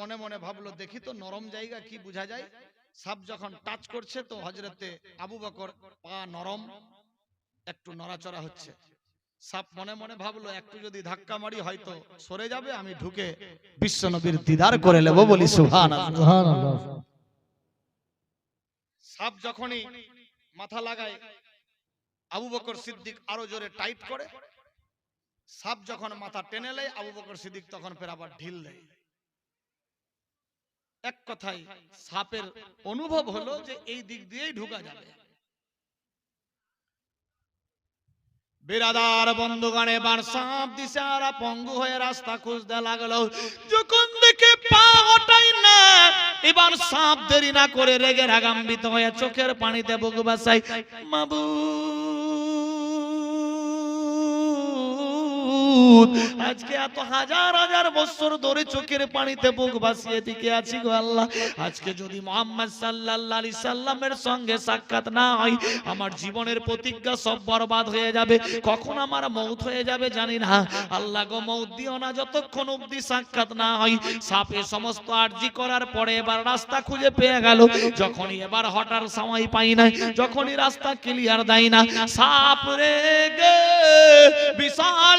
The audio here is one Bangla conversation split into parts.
মনে মনে ভাবলো দেখি তো নরম জায়গা কি বোঝা যায়? সাপ যখন টাচ করছে তো হজরতে আবু বকর পা নরম একটু নড়াচড়া হচ্ছে। সাপ মনে মনে ভাবলো একটু যদি ধাক্কা মারি হয়তো সরে যাবে আমি ঢুকে বিশ্ব নবীর দিদার করে নেব বলি সুহান সাপ যখনই মাথা লাগায় আবু বকর সিদ্দিক আরও জোরে টাইট করে। সাপ যখন মাথা টেনে নেয় আবু বকর সিদ্দিক তখন ফের আবার ঢিল দেয়। এক কথায় সাপের অনুভব হলো যে এই দিক দিয়েই ঢুকা যাবে। বিরাদার বন্ধুগণ এবার সাপ দিছে আর পঙ্গু হয়ে রাস্তা খুঁজতে লাগল। যখন দেখে পা হটাই না, এবার সাপ দেরি না করে রেগে রাগাম্বিত হয়ে চোখের পানিতে বুক বাসাই মাবু আজকে এত হাজার হাজার বছর ধরে চোখের পানিতে বুক বাসিয়ে দিকে আছি গো আল্লাহ। আজকে যদি মোহাম্মদ সাল্লামের সঙ্গে সাক্ষাৎ না হয়, আমার জীবনের প্রতিজ্ঞা সব বরবাদ হয়ে যাবে। কখন আমার মৌত হয়ে যাবে জানি না। আল্লাহ গো, মৌত দিও না যতক্ষণ সাক্ষাৎ না হয়। সাপে সমস্ত আরজি করার পরে এবার রাস্তা খুঁজে পেয়ে গেল। যখনই এবার হঠার সময় পাই না, যখনই রাস্তা ক্লিয়ার দেয় না, সাপ রে গে বিশাল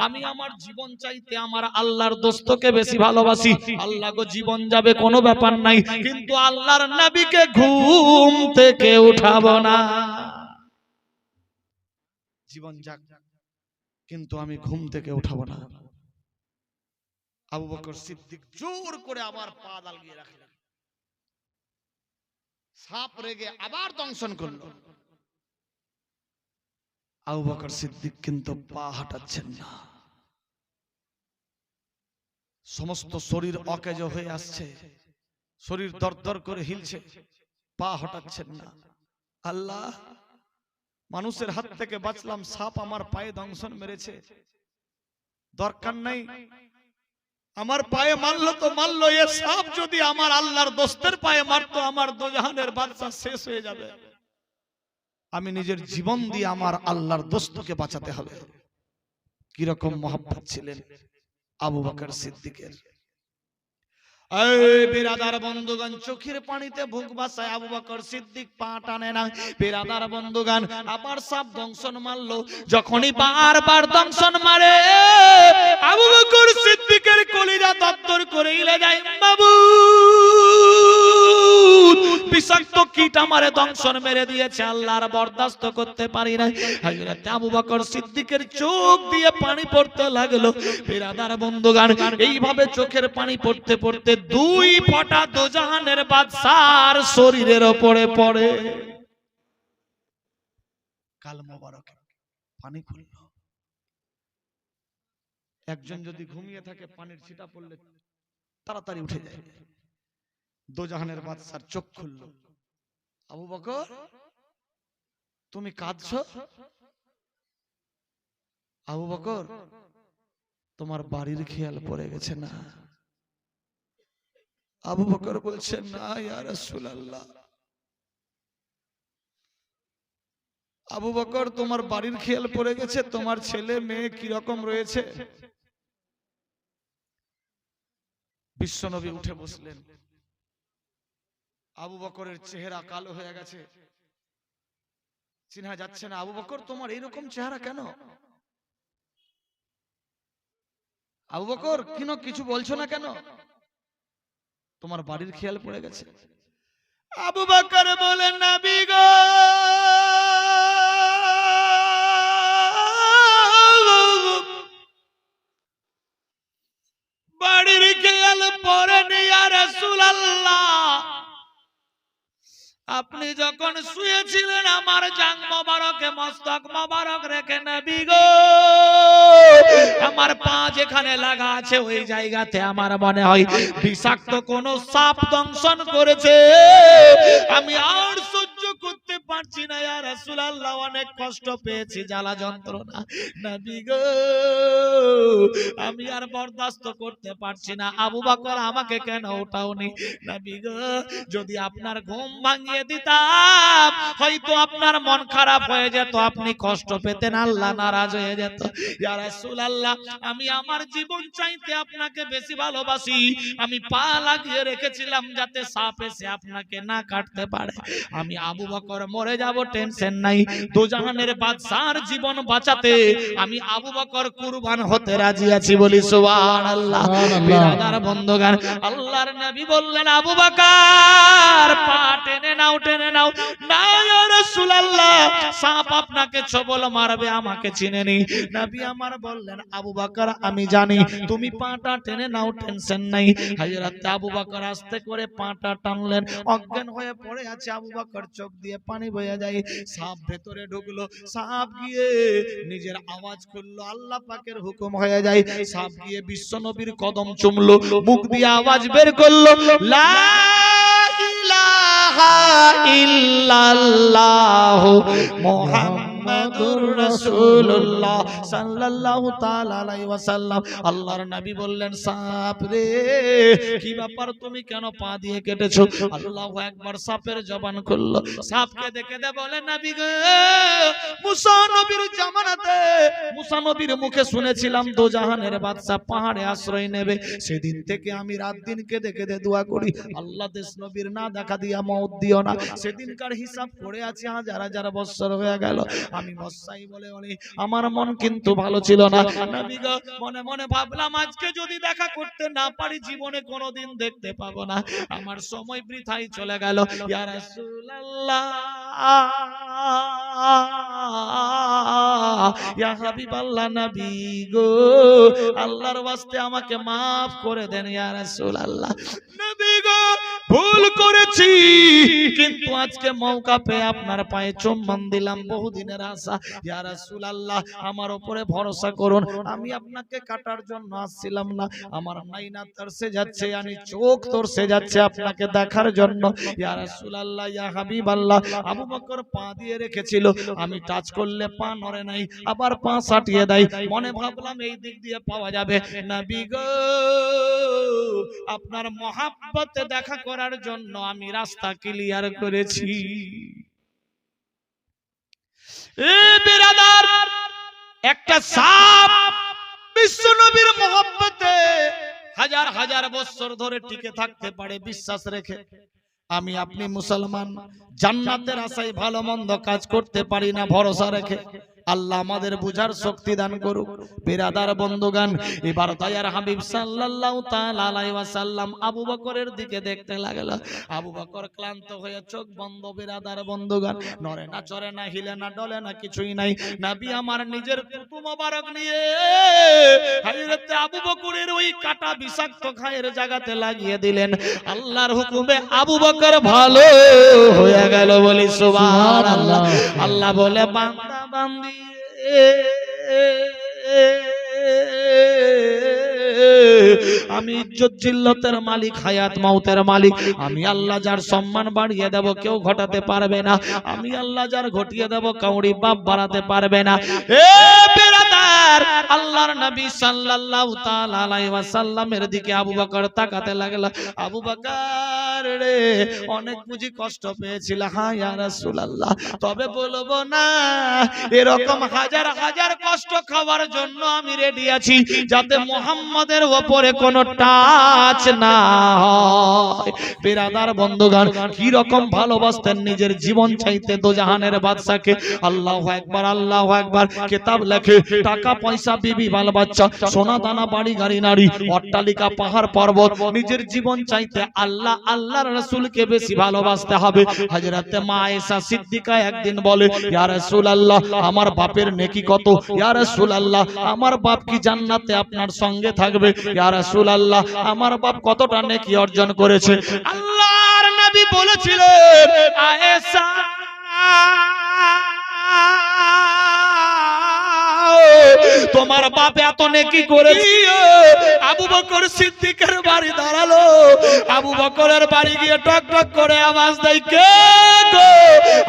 আমি আমার জীবন চাইতে আমার আল্লাহর দোস্তকে বেশি ভালোবাসি। আল্লাহ জীবন যাবে কোনো ব্যাপার নাই। কিন্তু আল্লাহর নবীকে ঘুম থেকে উঠাবো না। জীবন যাক। কিন্তু আমি ঘুম থেকে উঠাবো না। আবু বকর সিদ্দিক জোর করে আবার পা দালগিয়ে রাখলেন। সাপ রেগে আবার দংশন করল। আবু বকর সিদ্দিক কিন্তু পা হাঁটাচ্ছেন না। সমস্ত শরীর অকেজ হয়ে আসছে। শরীর দরদর করে হিলছে। পা হটাচ্ছেন না। আল্লাহ মানুষের হাত থেকে বাঁচলাম সাপ আমার পায়ে দংশন মেরেছে। দরকার নাই। আমার পায়ে মারলো তো মারলো এ সাপ যদি আমার আল্লাহর দোস্তের পায়ে মারতো আমার দোজাহানের বাদশা শেষ হয়ে যাবে। আমি নিজের জীবন দিয়ে আমার আল্লাহর দোস্তকে বাঁচাতে হবে। কীরকম মহাব্বত ছিলেন আবু বকর সিদ্দিকের। বিরাদার বন্ধুগান চোখের পানিতে বুক বাসায় আবু বকর সিদ্দিক পা টানে না। বিরাদার বন্ধুগণ আবার সাপ দংশন মারলো। যখনই বারবার দংশন মারে আবু বকর সিদ্দিকের কলিজা দপ্তর করে ইলে যায় বাবু! বিষাক্ত কীট আমারে দংশন মেরে দিয়েছে, আল্লাহর বরদাস্ত করতে পারি না হযরত আবু বকর সিদ্দিকের চোখ দিয়ে পানি পড়তে লাগল। বিরাদার বন্ধুগান, এইভাবে চোখের পানি পড়তে পড়তে দুই ফোঁটা দোজাহানের বাদশার শরীরের ওপরে পড়ে। কাল মোবারক পানি খুলল। একজন যদি ঘুমিয়ে থাকে, পানির ছিটা পড়লে তাড়াতাড়ি উঠে যায়। দোজাহানের বাদশার চোখ খুলল। আবু বকর তুমি কাঁদছো? আবু বকর তোমার বাড়ির খেয়াল পড়ে গেছে না। আবু বকর বলছেন না ইয়া রাসূলুল্লাহ। আবু বকর তোমার বাড়ির খেয়াল পড়ে গেছে? তোমার ছেলে মেয়ে কি রকম রয়েছে? বিশ্বনবী উঠে বসলেন। আবু বকরের চেহারা কালো হয়ে গেছে। চিনা যাচ্ছে না, আবু বকর, তোমার এইরকম চেহারা কেন? আবু বকর, কিনো, কিছু বলছো না কেন? তোমার বাড়ির খেয়াল পড়ে গেছে। আবু বকর বলেন নবী গো! বাড়ির খেয়াল পরে নিয়া রাসূলুল্লাহ। আপনি যখন শুয়েছিলেন আমার জাং মোবারকে মস্তক মোবারক রেখে নেবি গো। আমার পা যেখানে লাগা আছে ওই জায়গাতে আমার মনে হয় বিষাক্ত কোন সাপ দংশন করেছে। আমি আর পারছি না, ইয়া রাসূলুল্লাহ, অনেক কষ্ট পেয়েছি, জ্বালা যন্ত্রণা। নবী গো, আমি আর বরদাস্ত করতে পারছি না, আবু বকর আমাকে কেন উঠাওনি? নবী গো, যদি আপনার ঘুম ভাঙিয়ে দিতাম, হয়তো আপনার মন খারাপ হয়ে যেত, আপনি কষ্ট পেতেন, আল্লাহ নারাজ হয়ে যেত। ইয়া রাসূলুল্লাহ, আমি আমার জীবন চাইতে আপনাকে বেশি ভালোবাসি, আমি পা লাগিয়ে রেখেছিলাম যাতে সাপ এসে আপনাকে না কাটতে পারে। আমি আবু বকর মরে যাব টেনশন নাই। দোজাহানের বাদশার জীবন বাঁচাতে আমি আবু বকর কুরবান হতে রাজি আছি বলি সুবহানাল্লাহ। বিরাদার বন্ধগান আল্লাহর নবী বললেন আবু বকর পা টেনে নাও টেনে নাও। না ইয়া রাসূলুল্লাহ সাপ আপনাকে ছবল মারবে আমাকে চিনে নি। নবী আমার বললেন আবু বকর আমি জানি তুমি পাটা টেনে নাও টেনশন নাই। হযরত আবু বকর আস্তে করে পাটা টানলেন। অজ্ঞান হয়ে পড়ে আছে আবু বকর চোখ দিয়ে পানি বয়ে যায়। সাপ ভেতরে ঢুকলো, সাপ গিয়ে নিজের আওয়াজ করল আল্লাহ পাকের হুকুম হয়ে যায়। সাপ গিয়ে বিশ্ব নবীর কদম চুমলো, মুখ দিয়ে আওয়াজ বের করল, লা ইলাহা ইল্লাল্লাহ রাসূলুল্লাহ সাল্লাল্লাহু তাআলা আলাইহি ওয়াসাল্লাম। আল্লাহর নবী বললেন, সাপ রে, কি ব্যাপার তুমি কেন পা দিয়ে কেটেছো? আল্লাহু একবার সাপের জবান সাপকে দেখে দে বলে, নবী গো, মুসা নবীর জামানাতে, মুসা নবীর মুখে শুনেছিলাম দো জাহানের বাদশা পাহাড়ে আশ্রয় নেবে। সেদিন থেকে আমি রাত দিন কেঁদে কেঁদে দোয়া করি। আল্লাহ দেশ নবীর না দেখা দিয়া মত দিও না। সেদিনকার হিসাব করে আছে হাজার হাজার বছর হয়ে গেল। আমি মশাই বলে বলি আমার মন কিন্তু ভালো ছিল না। নবী গো, মনে মনে ভাবলাম আজকে যদি দেখা করতে না পারি জীবনে কোনোদিন দেখতে পাবো না। আমার সময় বৃথাই চলে গেল। ইয়া রাসূলুল্লাহ ইয়া হাবিবাল্লাহ নবী গো আল্লাহর ওয়াস্তে আমাকে maaf করে দেন ইয়া রাসূলুল্লাহ। নবী গো ভুল করেছি। কিন্তু আজকে মৌকা পেয়ে আপনার পায়ে চুম্বন দিলাম, বহুদিনের আশা। ইয়া রাসূলুল্লাহ, আমার উপরে ভরসা করুন। আমি আপনাকে কাটার জন্য আসছিলাম না। আমার নাইনা তরসে যাচ্ছে, আমি চোখ তরসে যাচ্ছে আপনাকে দেখার জন্য। ইয়া রাসূলুল্লাহ, ইয়া হাবিবাল্লাহ, আবু বকর পা দিয়ে রেখেছিল। আমি টাচ করলে পা নড়ে নাই, আবার পা সাটিয়ে দেয়। মনে ভাবলাম এই দিক দিয়ে পাওয়া যাবে। নবী গো, আপনার মহাব্বতে দেখা করার জন্য আমি রাস্তা ক্লিয়ার করেছি। একটা সাপ বিশ্ব নবীর মোহাম্মতে হাজার হাজার বছর ধরে টিকে থাকতে পারে বিশ্বাস রেখে। আমি আপনি মুসলমান জান্নাতের আশায় ভালো মন্দ কাজ করতে পারি না ভরসা রেখে। আল্লাহ আমাদের বুঝার শক্তি দান করুক। বিরাদার বন্ধুগান এবার দয়ার হাবিব সাল্লাল্লাহু তাআলা আলাইহি ওয়াসাল্লাম আবু বকরের দিকে দেখতে লাগল। আবু বকর ক্লান্ত হয়ে চোখ বন্ধ, বিরাদার বন্ধুগান নড়ে না, চড়ে না, হিলে না, ডলে না, কিছুই নাই। নবী আমার নিজের কুতু মোবারক নিয়ে আবু বকরের ওই কাটা বিষাক্ত খায়ের জায়গাতে লাগিয়ে দিলেন। আল্লাহর হুকুমে আবু বকর ভালো হয়ে গেল বলি, সুবহানাল্লাহ। আল্লাহ বলে, বান্দা, বান্দি আমি ইজ্জত জিল্লতের মালিক, হায়াত মাউতের মালিক। আমি আল্লাহ যার সম্মান বাড়িয়ে দেব, কেউ ঘটাতে পারবে না। আমি আল্লাহ যার ঘটিয়ে দেব, কাউরি বাপ বাড়াতে পারবে না। এ বেরাদার আল্লাহর নবী সাল্লাল্লাহু তাআলা আলাইহি ওয়াসাল্লামের দিকে আবু বকর তাকাতে লাগল। আবু বকর রে, অনেক বুঝি কষ্ট পেয়েছিল। হ্যাঁ ইয়া রাসূলুল্লাহ, তবে বলব না, এরকম হাজার হাজার কষ্ট খাওয়ার জন্য আমি রেডি আছি, যাতে কোনো টাচ না হয়। বেরাদার বন্ধুগান কি রকম ভালোবাসতেন নিজের জীবন চাইতে দোজাহানের বাদশাকে? আল্লাহ একবার আল্লাহ একবার কিতাব লেখে টাকা পয়সা, বিবি বাল বাচ্চা সোনা দানা বাড়ি, গাড়ি, নারী, অট্টালিকা, পাহাড়, পর্বত, নিজের জীবন চাইতে আল্লাহ, আল্লাহর রাসূলকে বেশি ভালোবাসতে হবে। হযরতে মা আয়েশা সিদ্দিকা একদিন বলে, ইয়া রাসূলুল্লাহ, আমার বাপের নেকি কত? ইয়া রাসূলুল্লাহ, আমার বাপ কি জান্নাতে আপনার সঙ্গে থাকবে? ইয়া রাসূলুল্লাহ, আমার বাপ কতটা নেকি অর্জন করেছে? আল্লাহর নবী বলেছিলেন, আয়েশা তোমার বাপ এত নেকি করেছি? আবু বকর সিদ্দিকের বাড়ি দাঁড়াল। আবু বকরের বাড়ি গিয়ে টক টক করে আওয়াজ দেয়, কে গো?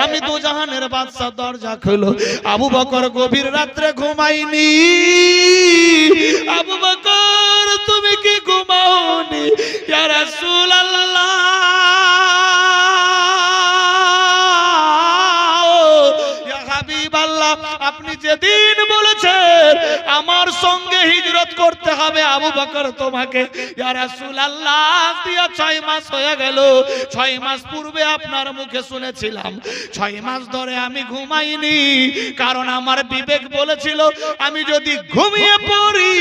আমি দু জাহানের বাদশা দরজা খুলো। আবু বকর গভীর রাত্রে ঘুমাইনি আবু বকর, তুমি কি ঘুমাওনি? ইয়া রাসূলুল্লাহ। আপনি যেদিন বলেছেন, আমার সঙ্গে হিজরত করতে হবে, আবু বকর তোমাকে। ছয় মাস হয়ে গেল। ছয় মাস পূর্বে আপনার মুখে শুনেছিলাম। ছয় মাস ধরে আমি ঘুমাইনি, কারণ আমার বিবেক বলেছিল, আমি যদি ঘুমিয়ে পড়ি,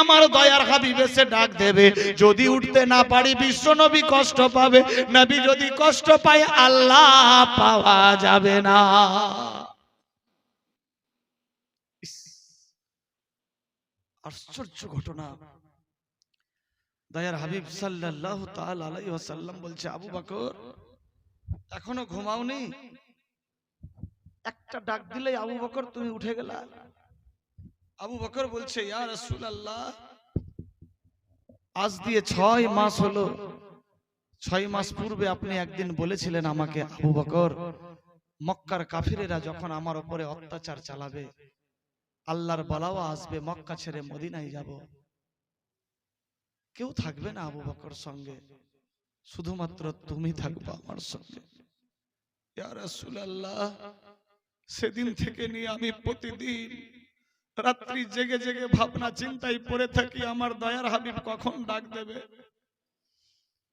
আমার দয়ার হাবিব ডাক দেবে। যদি উঠতে না পারি বিশ্ব নবী কষ্ট পাবে। নবী যদি কষ্ট পায়, আল্লাহ পাওয়া যাবে না। আশ্চর্য ঘটনা। দয়ার হাবিব তাআলা ওয়াসাল্লাম বলছে, আবু বকর, এখনও ঘুমাওনি? একটা ডাক দিলে আবু বকর তুমি উঠে গেলা? আবু বকর বলছে আজ দিয়ে ছয় মাস হলো। ছয় মাস পূর্বে আপনি একদিন বলেছিলেন আমাকে, আবু বকর, মক্কার কাফিরেরা যখন আমার উপরে অত্যাচার চালাবে আল্লাহর বালাও আসবে, মক্কা ছেড়ে মদিনায় যাব। কেউ থাকবে না আবু বকর সঙ্গে। শুধুমাত্র তুমি থাকবে আমার সঙ্গে। সেদিন থেকে নিয়ে আমি প্রতিদিন রাত্রি জেগে জেগে ভাবনা চিন্তায় পড়ে থাকি, আমার দয়ার হাবিব কখন ডাক দেবে?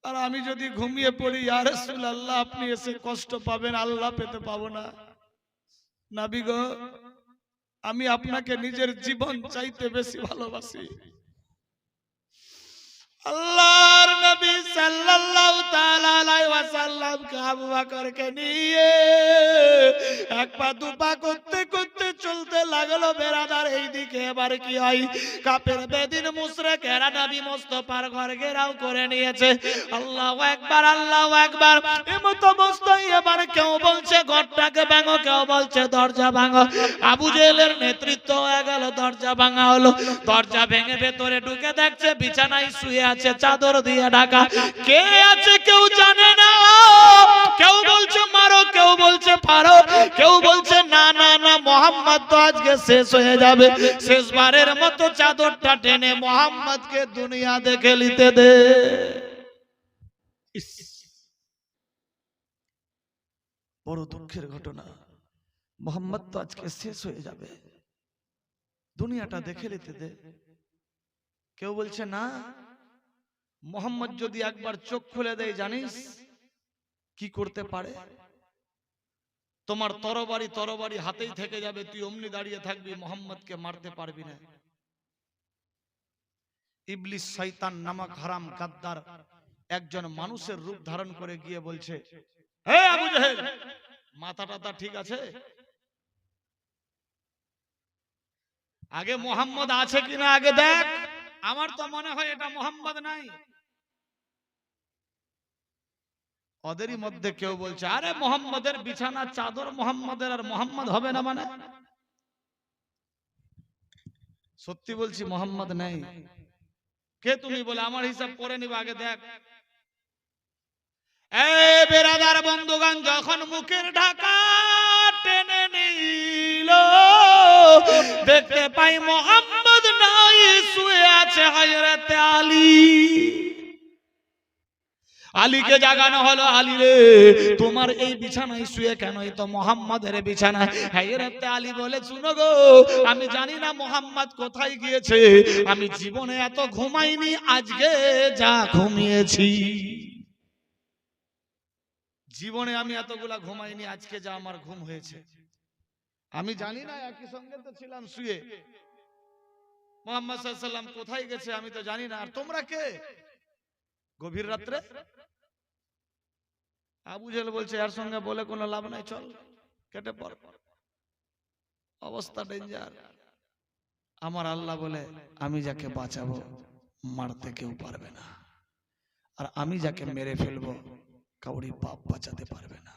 আর আমি যদি ঘুমিয়ে পড়ি আর আল্লাহ আপনি এসে কষ্ট পাবেন, আল্লাহ পেতে পাবো না। নাবি গো আমি আপনাকে নিজের জীবন চাইতে বেশি ভালোবাসি। আল্লাহর নবী সাল্লাল্লাহু তাআলা আলাইহি ওয়াসাল্লাম আবু বকরকে নিয়ে এক পা দু পা করতে করতে চলতে লাগল বেরাদার এইদিকে। এবার কি হয়? কাপের বেদিন মুশরিক এরা নবী মুস্তাফার ঘর ঘেরাও করে নিয়েছে। আল্লাহু একবার আল্লাহু একবার এমতো অবস্থায় এবার কেউ বলছে, ঘরটাকে ভাঙো, কেউ বলছে, দরজা ভাঙো। আবু জেলের নেতৃত্ব হয়ে গেল, দরজা ভাঙা হলো। দরজা ভেঙে ভেতরে ঢুকে দেখছে, বিছানায় শুয়ে আছে চাদর দিয়ে ঢাকা। কে আছে কেউ জানে না। কেউ বলছে মারো, কেউ বলছে পারো কেউ বলছে না না না, মোহাম্মদ তো আজকে শেষ হয়ে যাবে। শেষবারের মতো চাদরটা টেনে মোহাম্মদকে দুনিয়া দেখে নিতে দে। বড় দুঃখের ঘটনা। মোহাম্মদ তো আজকে শেষ হয়ে যাবে। দুনিয়াটা দেখে নিতে দে। কেউ বলছে না মোহাম্মদ যদি একবার চোখ খুলে দেয়, জানিস কি করতে পারে? তোমার তরবারি তরবারি হাতেই থেকে যাবে, তুই অমনি দাঁড়িয়ে থাকবি, মোহাম্মদকে মারতে পারবি না। ইবলিস শয়তান নামক হারাম গাদ্দার একজন মানুষের রূপ ধারণ করে গিয়ে বলছে আবু জাহেল মাথা টাথা ঠিক আছে? আগে মোহাম্মদ আছে কিনা, আগে দেখ। আমার তো মনে হয় এটা মোহাম্মদ নাই। ওদেরই মধ্যে কেউ বলছে আরে মোহাম্মদের বিছানা চাদর মোহাম্মদের আর মোহাম্মদ হবে না মানে? সত্যি বলছি মোহাম্মদ নেই। কে তুমি বলে আমার হিসাব করে নিবে আগে দেখ। বেরাদার বন্ধুগান যখন মুখের ঢাকা টেনে নিল দেখতে পাই মোহাম্মদ নাই শুয়ে আছে হযরতে আলী। আলীকে জাগানো হলো আলী রে। তোমার এই বিছানায় শুয়ে কেন এই তো মোহাম্মদের বিছানা হযরতে আলী বলে শুনো গো আমি জানি না মোহাম্মদ কোথায় গিয়েছে। আমি জীবনে এত ঘুমাইনি আজকে যা ঘুমিয়েছি। জীবনে আমি এতগুলা ঘুমাইনি আজকে যা আমার ঘুম হয়েছে। আমি জানি না একই সঙ্গে তো ছিলাম শুয়ে। মোহাম্মদ কোথায় গেছে আমি তো জানি না। আর তোমরা কে? গভীর রাত্রে? আবু জেল বলছে, এর সঙ্গে বলে কোনো লাভ নাই, চল, কেটে পড় অবস্থা ডেঞ্জার। আমার আল্লাহ বলে, আমি যাকে বাঁচাবো, মারতে কেউ পারবে না। আর আমি যাকে মেরে ফেলব, কাউরি বাপ বাঁচাতে পারবে না।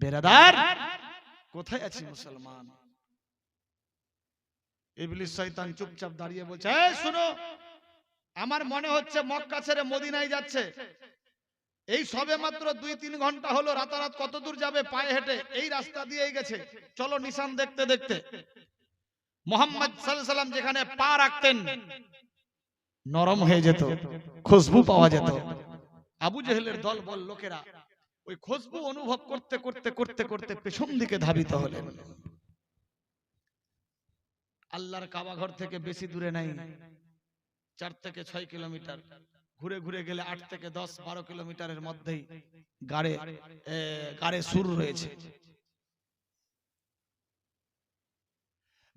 বেরাদার, কোথায় আছি মুসলমান? ইবলিস শয়তান চুপচাপ দাঁড়িয়ে বলছে, এই শুনো, আমার মনে হচ্ছে মক্কা ছেড়ে মদিনায় যাচ্ছে। এই সবে মাত্র দুই তিন ঘণ্টা হলো, রাতারাত কত দূর যাবে পায়ে হেঁটে? এই রাস্তা দিয়েই গেছে। চলো নিশান দেখতে দেখতে। মোহাম্মদ সাল্লাম যেখানে পা রাখতেন, নরম হয়ে যেত, খুশবু পাওয়া যেত। আবু জেহেলের দল বল লোকেরা ওই খুশবু অনুভব করতে করতে করতে করতে পেছন দিকে ধাবিত হলেন। আল্লাহর কাবা ঘর থেকে বেশি দূরে নাই, চার থেকে ছয় কিলোমিটার। ঘুরে ঘুরে গেলে আট থেকে দশ বারো কিলোমিটারের মধ্যেই গাড়ে গাড়ে সুর রয়েছে।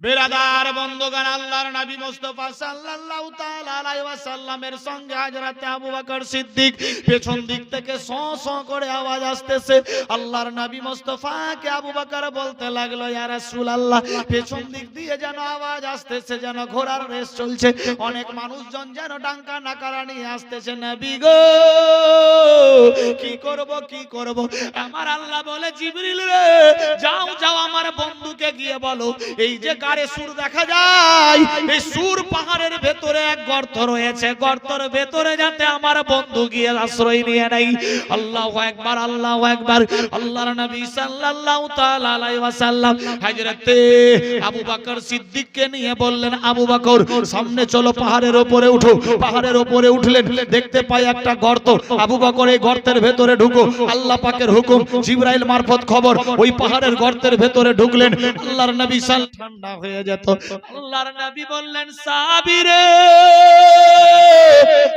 বেরাদার বন্ধগান আল্লাহর নবী মুস্তাফা সাল্লাল্লাহু তাআলা আলাইহি ওয়াসাল্লামের সঙ্গে হযরত আবু বকর সিদ্দিক পেছন দিক থেকে স স করে আওয়াজ আসতেছে। আল্লাহর নবী মুস্তাফাকে আবু বকর বলতে লাগল, ইয়া রাসূলুল্লাহ, পেছন দিক দিয়ে যেন আওয়াজ আসতেছে, যেন ঘোড়ার রেস চলছে। অনেক মানুষজন যেন ডাঙ্কা নাকারা নিয়ে আসতেছে, নবী গো, কি করব কি করব? আমার আল্লাহ বলে, জিবরিল রে, যাও যাও আমার বন্ধুকে গিয়ে বলো, এই যে গাড়ে সুর দেখা যায়। এই সুর পাহাড়ের ভেতরে এক গর্ত রয়েছে। গর্তর ভেতরে যাতে আমার বন্ধু গিয়ে আশ্রয় নিয়ে নেই আল্লাহু একবার আল্লাহু একবার আল্লাহর নবী সাল্লাল্লাহু তাআলা আলাইহি ওয়াসাল্লাম হযরতে আবু বকর সিদ্দিককে নিয়ে বললেন, আবু বকর, সামনে চলো, পাহাড়ের উপরে উঠো। পাহাড়ের উপরে উঠলেন, দেখতে পাই একটা গর্ত। আবু বকর এই গর্তের ভেতরে ঢুকো। আল্লাহ পাকের হুকুম, জিবরাইল মারফত খবর, ওই পাহাড়ের গর্তের ভেতরে ঢুকলেন। আল্লাহর নবী সাল ঠান্ডা হয়ে যেত। আল্লাহর নবী বললেন সাবিরে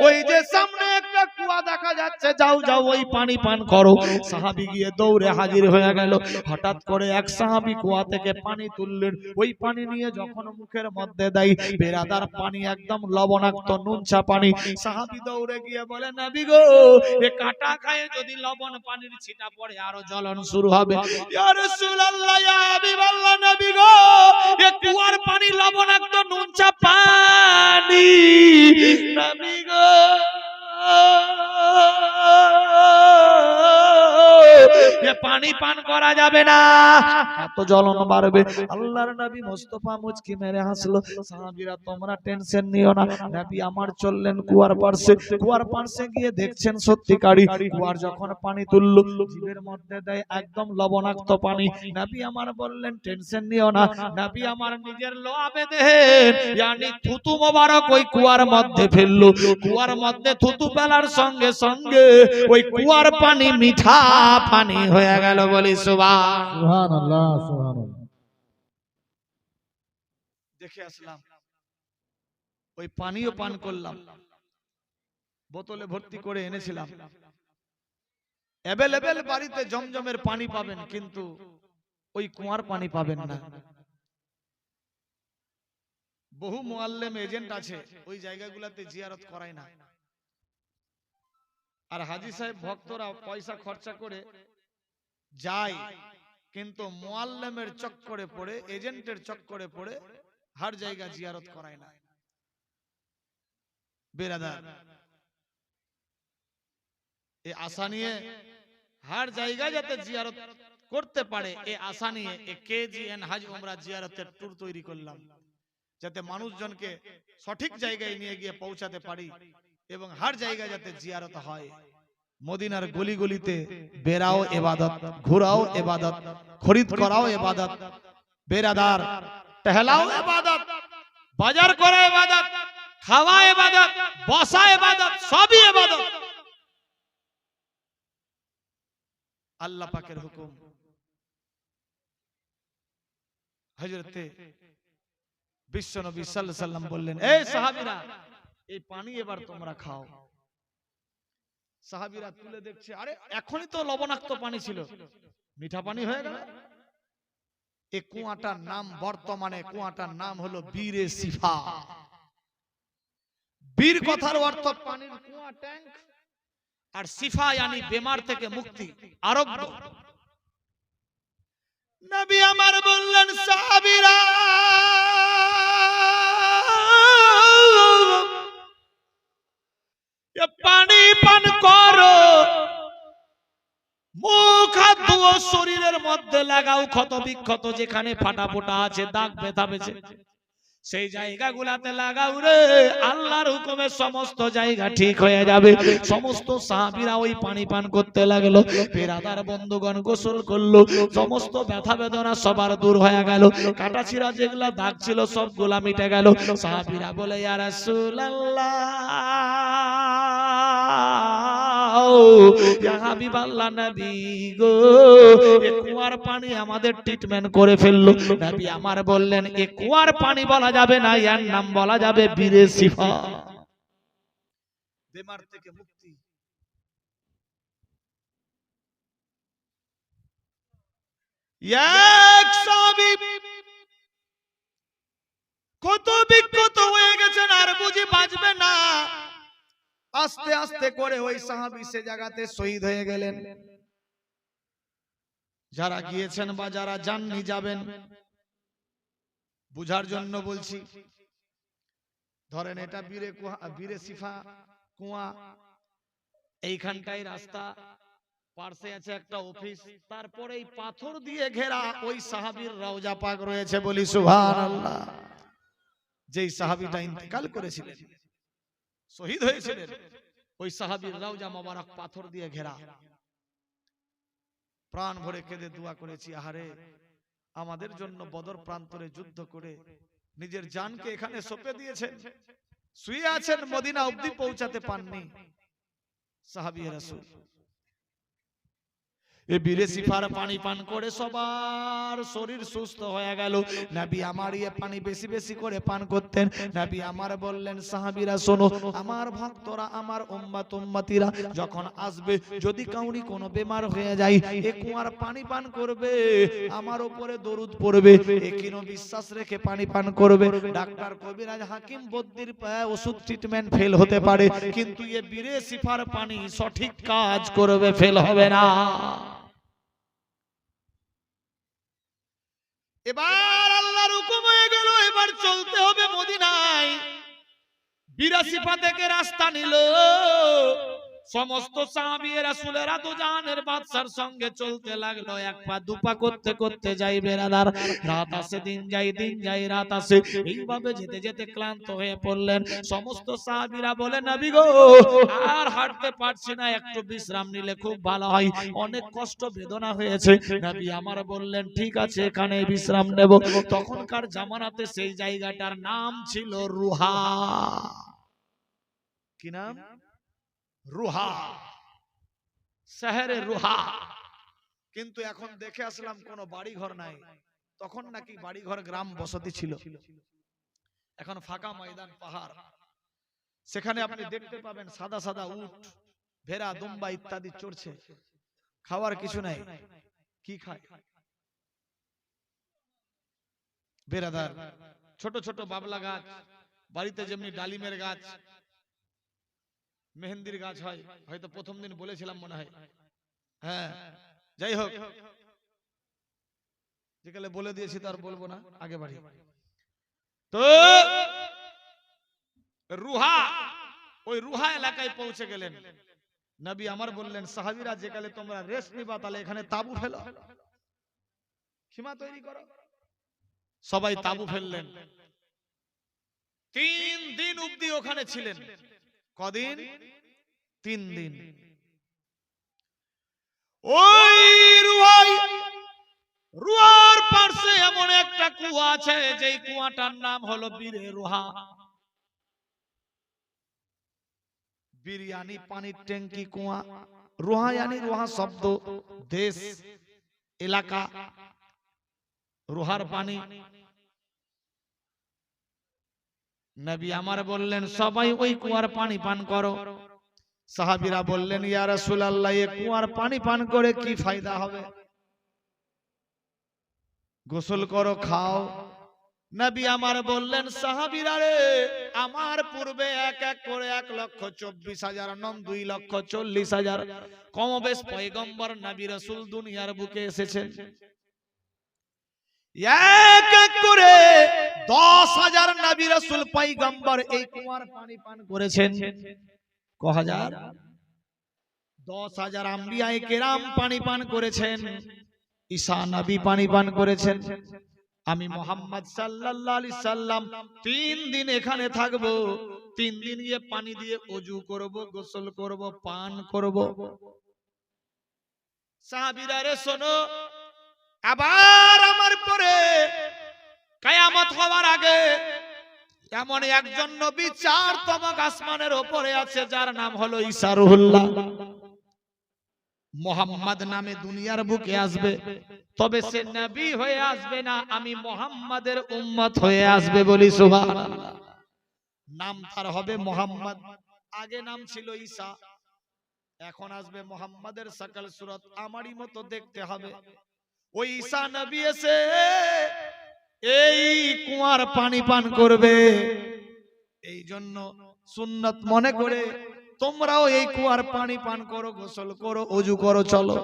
ওই যে সামনে একটা কুয়া দেখা যাচ্ছে, যাও যাও, ওই পানি পান করো। সাহাবী গিয়ে দৌড়ে হাজির হয়ে গেল। হঠাৎ করে এক সাহাবী কুয়া থেকে পানি তুললেন। ওই পানি নিয়ে যখন মুখের মধ্যে দেয় বেরাদার পানি একদম লবণাক্ত নুনছা পানি। সাহাবী দৌড়ে গিয়ে বলে, নবী গো, এ কাটা খায় যদি লবণ পানির ছিটা পড়ে, আরও জ্বলন শুরু হবে। ইয়া রাসূলুল্লাহ, ইয়া কুয়ার পানি লবণাক্ত, নুনচা পানি। নবী গো। আল্লাহ এ পানি পান করা যাবে না। এত জ্বলন বাড়বে। আল্লাহর নবী মোস্তফা মুচকি মেরে হাসলো। সাহাবীরা, তোমরা টেনশন নিও না। নবী আমার চললেন কুয়ার পার্শ্বে। কুয়ার পার্শ্বে গিয়ে দেখছেন সত্যিকারী কুয়ার যখন পানি তুললো, জিভের মধ্যে দেয় একদম লবণাক্ত পানি। নবী আমার বললেন, টেনশন নিও না। নবী আমার নিজের লোয়া বেঁধেন ইয়ানি থুতু মোবারক ওই কুয়ার মধ্যে ফেলল। কুয়ার মধ্যে থুতু ফেলার সঙ্গে সঙ্গে ওই কুয়ার পানি মিঠা পানি হয়ে গেল বলি সুবহান। সুবহানাল্লাহ সুবহানাল্লাহ। দেখে আসলাম। ওই পানিও পান করলাম। বোতলে ভর্তি করে এনেছিলাম। অ্যাভেলেবেল বাড়িতে জমজমের পানি পাবেন কিন্তু ওই কুয়ার পানি পাবেন না। বহু মোয়াল্লেম এজেন্ট আছে ওই জায়গাগুলোতে জিয়ারত করায় না। আর হাজি সাহেব ভক্তরা পয়সা খরচা করে যায় কিন্তু মোয়াল্লেমের চক্করে পড়ে, এজেন্টের চক্করে পড়ে হার জায়গা জিয়ারত করায় না। বেরাদার এই আশা নিয়ে হার জায়গা যাতে জিয়ারত করতে পারে এই আশা নিয়ে এ কেজিএন হাজ উমরা জিয়ারতের ট্যুর তৈরি করলাম, যাতে মানুষজনকে সঠিক জায়গায় নিয়ে গিয়ে পৌঁছাতে পারি এবং হার জায়গা যাতে জিয়ারত হয়। মদিনার গলি গলিতে বেরাও এবাদত ঘোরাও এবাদত খরিদ করাও এবাদত বেরাদার টহলাও এবাদত বাজার করা এবাদত খাওয়া এবাদত বসা এবাদত সবই এবাদত। আল্লাহ পাকের হুকুম। হযরতে বিশ্বনবী সাল্লাল্লাহু আলাইহি সাল্লাম বললেন এই সাহাবীরা এই পানি এবার তোমরা খাও। সাহাবীরা তুলে দেখছে আরে এখনই তো লবণাক্ত পানি ছিল। মিঠা পানি হয়ে গেল। এই কুয়াটার নাম বর্তমানে কুয়াটার নাম হলো বীরে সিফা বীর কথার অর্থ পানির কুয়া ট্যাঙ্ক আর সিফা yani বেমার থেকে মুক্তি আরোগ্য। নবী আমার বললেন সাহাবীরা! পানি পান করো। শরীরের মধ্যে লাগাও ক্ষত বিক্ষত যেখানে ফাটা ফোটা আছে, দাগ পেয়েছে সেই লাগাও রে, আল্লাহর হুকুমে সমস্ত জায়গা ঠিক হয়ে যাবে। সমস্ত সাহাবিরা ওই পানি পান করতে লাগল। পেরাদার বন্ধুগণ গোসল করল। সমস্ত ব্যথা বেদনা সবার দূর হয়ে গেল। কাটা কাটাছিরা যেগুলা দাগ ছিল সবগুলা মিটে গেল। সাহাবিরা বলে, ইয়া রাসূলুল্লাহ! ইয়া হাবিবাল্লাহ নবী গো এ কুয়ার পানি আমাদের ট্রিটমেন্ট করে ফেলল। নবী আমার বললেন এ কুয়ার পানি বলা যাবে না এর নাম বলা যাবে বীরে সিফা বেমার থেকে মুক্তি। এক সাহাবী আস্তে আস্তে করে ওই সাহাবী সে জায়গাতে শহীদ হয়ে গেলেন। যারা গিয়েছেন বা যারা যাননি যাবেন, বুঝার জন্য বলছি, ধরেন এটা বীরে বীরে সিফা, কুয়া, এইখানটাই রাস্তা, পার্শ্বে আছে একটা অফিস তারপরে এই পাথর দিয়ে ঘেরা ওই সাহাবীর রওজা পাক রয়েছে বলি, সুবহানাল্লাহ। যেই সাহাবীটা ইন্তেকাল করেছিলেন। শহীদ হয়েছিলেন। ওই সাহাবির রাউজা মোবারক পাথর দিয়ে ঘেরা। প্রাণ ভরে কেঁদে দোয়া করেছি, আহারে, আমাদের জন্য বদর প্রান্তরে যুদ্ধ করে নিজের জানকে এখানে সপে দিয়েছেন। শুয়ে আছেন মদিনা অবধি পৌঁছাতে পাননি। সাহাবি রাসূল। এ বীরে সিফার পানি পান করে সবার শরীর সুস্থ হয়ে গেল। নবী আমার ইয়ে পানি বেশি বেশি করে পান করতেন। নবী আমার বললেন সাহাবীরা শোনো আমার ভক্তরা আমার উম্মাত উম্মাতিরা যখন আসবে যদি কাউরি কোনো বেমার হয়ে যায় এ কুয়ার পানি পান করবে আমার উপরে দরুদ পড়বে একিনো বিশ্বাস রেখে পানি পান করবে। ডাক্তার কবিরাজ হাকিম বদ্দির ওষুধ ট্রিটমেন্ট ফেল হতে পারে কিন্তু এ বীরে সিফার পানি সঠিক কাজ করবে ফেল হবে না। এবার আল্লাহর হুকুম হয়ে গেল এবার চলতে হবে মদিনায়। বিরাশি পা থেকে রাস্তা নিল। সমস্ত সঙ্গে চলতে লাগল, এক পা দুপা করতে করতে যাই রাত আসে, দিন যাই দিন যাই রাত আসে। এইভাবে যেতে যেতে ক্লান্ত হয়ে পড়লেন। সমস্ত বলে গো, আর হাঁটতে পারছি না, একটু বিশ্রাম নিলে খুব ভালো হয়। অনেক কষ্ট, বেদনা হয়েছে। নবী আমার বললেন, ঠিক আছে, এখানে বিশ্রাম নেব। তখনকার জামানাতে সেই জায়গাটার নাম ছিল রুহা। কি নাম? রুহা। শহরে রুহা। কিন্তু এখন দেখে আসলাম কোন বাড়ি ঘর নাই। তখন নাকি বাড়ি ঘর গ্রাম বসতি ছিল। এখন ফাঁকা ময়দান পাহাড়। সেখানে আপনি দেখতে পাবেন সাদা সাদা উট ভেড়া দুম্বা ইত্যাদি চড়ছে। খাওয়ার কিছু নাই। কি খায়? ছোট ছোট বাবলা গাছ বাড়িতে যেমনি ডালিমের গাছ মেহেন্দির গাছ হয় হয়তো প্রথম দিন বলেছিলাম মনে হয়। হ্যাঁ। যাই হোক। যেকালে বলে দিয়েছি তো আর বলব না আগে বাড়ি। তো রুহা ওই রুহা এলাকায় পৌঁছে গেলেন। নবী আমার বললেন সাহাবীরা যেকালে তোমরা রেস্ট নিবা তাহলে এখানে তাবু ফেলো। সীমা তৈরি করো। সবাই তাবু ফেললেন। তিন দিন অব্দি ওখানে ছিলেন। কদিন? তিন দিন। ওই রুয়াই রুয়ার পাশে এমন একটা কুয়া আছে যেই কুয়াটার নাম হলো বীরে রুহা। বিরিয়ানি পানির ট্যাঙ্কি কুয়া। রুহা ইয়ানি রুহা শব্দ। দেশ এলাকা। রুহার পানি। নবী আমার বললেন সবাই ওই কুয়ার পানি পান করো। সাহাবীরা বললেন ইয়া রাসূলুল্লাহ এই কুয়ার পানি পান করে কি ফায়দা হবে? গোসল করো খাও। নবী আমার বললেন সাহাবীরা রে আমার পূর্বে এক এক করে এক লক্ষ চব্বিশ হাজার নন দুই লক্ষ চল্লিশ হাজার কমবেশ পয়গম্বর নবী রাসূল দুনিয়ার বুকে এসেছেন। এক এক করে দশ হাজার নবী এই পানি পান করেছেন। ক হাজার? দশ হাজার আম্বিয়ায় কেরাম পানি পান করেছেন। নবী পানি পান করেছেন। আমি মোহাম্মদ সাল্লাল্লাহু সাল্লাম তিন দিন এখানে থাকব। তিন দিন গিয়ে পানি দিয়ে অজু করব, গোসল করব, পান করব। সাহাবীরা রে শোনো আবার আমার পরে কায়ামত হওয়ার আগে এমন একজন নবী চারতম আসমানের ওপরে আছে, যার নাম হলো ঈসা মোহাম্মদ নামে দুনিয়ার বুকে আসবে, তবে সে নবী হয়ে আসবে না, আমি মোহাম্মদের উম্মত হয়ে আসবে বলি সুবহানাল্লাহ। নাম তার হবে মোহাম্মদ, আগে নাম ছিল ঈসা, এখন আসবে মোহাম্মদের সকাল সুরত, আমারই মতো দেখতে হবে। ওই ঈসা নবী এসে এই কুয়ার পানি পান করবে। এই জন্য সুন্নত মনে করে তোমরাও এই কুয়ার পানি পান করো গোসল করো অজু করো চলো।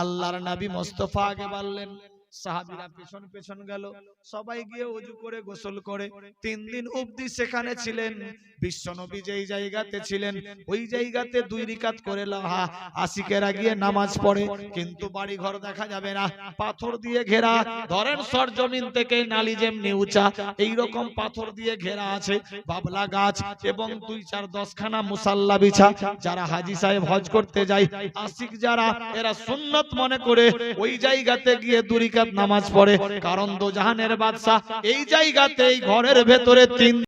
আল্লাহর নবী মোস্তফা আগে বললেন সাহাবীরা পেছন পেছন গেল। সবাই গিয়ে অজু করে গোসল করে। তিন দিন অবধি সেখানে ছিলেন। বিশ্ব নবী যেই জায়গাতে ছিলেন ওই জায়গাতে দুই রিকাত করে লাহা। আশিকেরা গিয়ে নামাজ পড়ে। কিন্তু বাড়ি ঘর দেখা যাবে না। পাথর দিয়ে ঘেরা। ধরেন সরজমিন থেকে নালি যেমনি উঁচা এইরকম পাথর দিয়ে ঘেরা আছে। বাবলা গাছ এবং দুই চার দশখানা মুসাল্লা বিছা। যারা হাজি সাহেব হজ করতে যায় আশিক যারা এরা সুন্নত মনে করে ওই জায়গাতে গিয়ে নামাজ পড়ে কারণ দোজাহানের বাদশাহ এই জায়গাতে এই ঘরের ভেতরে তিন